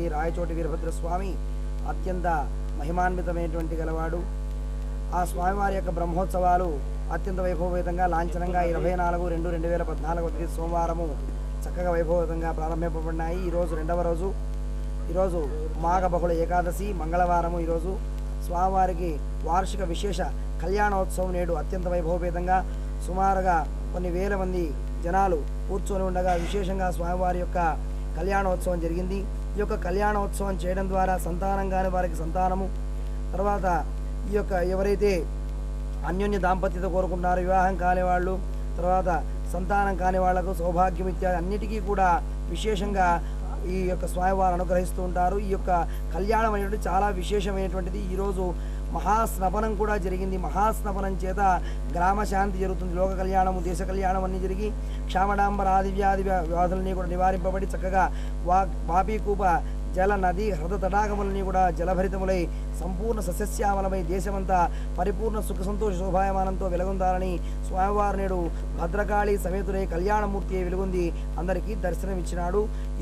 శ్రీ రాయచోటి వీరభద్ర స్వామి అత్యంత మహిమాన్వితమైనటువంటి గలవాడు. ఆ స్వామివారి యొక్క బ్రహ్మోత్సవాలు అత్యంత వైభవపేతంగా లాంఛనంగా ఇరవై నాలుగు రెండు రెండు వేల పద్నాలుగు తేదీ సోమవారము చక్కగా వైభవపేతంగా ప్రారంభింపబడినాయి. ఈరోజు రెండవ రోజు. ఈరోజు మాఘ బహుళ ఏకాదశి మంగళవారము ఈరోజు స్వామివారికి వార్షిక విశేష కళ్యాణోత్సవం నేడు అత్యంత వైభవపేతంగా సుమారుగా కొన్ని వేల మంది జనాలు కూర్చొని ఉండగా విశేషంగా స్వామివారి యొక్క కళ్యాణోత్సవం జరిగింది. ఈ యొక్క కళ్యాణోత్సవం చేయడం ద్వారా సంతానం కాని వారికి సంతానము. తర్వాత ఈ యొక్క ఎవరైతే అన్యోన్య దాంపత్యత కోరుకుంటున్నారో వివాహం కాని వాళ్ళు తర్వాత సంతానం కాని వాళ్ళకు సౌభాగ్యం ఇత్యాది అన్నిటికీ కూడా విశేషంగా ఈ యొక్క స్వామివారు అనుగ్రహిస్తూ ఉంటారు. ఈ యొక్క కళ్యాణం అనేటువంటి చాలా విశేషమైనటువంటిది. ఈరోజు మహాస్నపనం కూడా జరిగింది. మహాస్నపనం చేత గ్రామ శాంతి జరుగుతుంది. లోక కళ్యాణము దేశ కళ్యాణం అన్నీ జరిగి క్షామడాంబర ఆది వ్యాధి వ్యాధులన్నీ కూడా నివారింపబడి చక్కగా వా బాపీకూప జల నది హృద తడాగములన్నీ కూడా జలభరితములై సంపూర్ణ సస్యశ్యామలమై దేశమంతా పరిపూర్ణ సుఖ సంతోష శోభాయమానంతో వెలుగొందాలని స్వామివారు నేడు భద్రకాళి సమేతుడై కళ్యాణమూర్తి వెలుగుంది. అందరికీ దర్శనమిచ్చినాడు.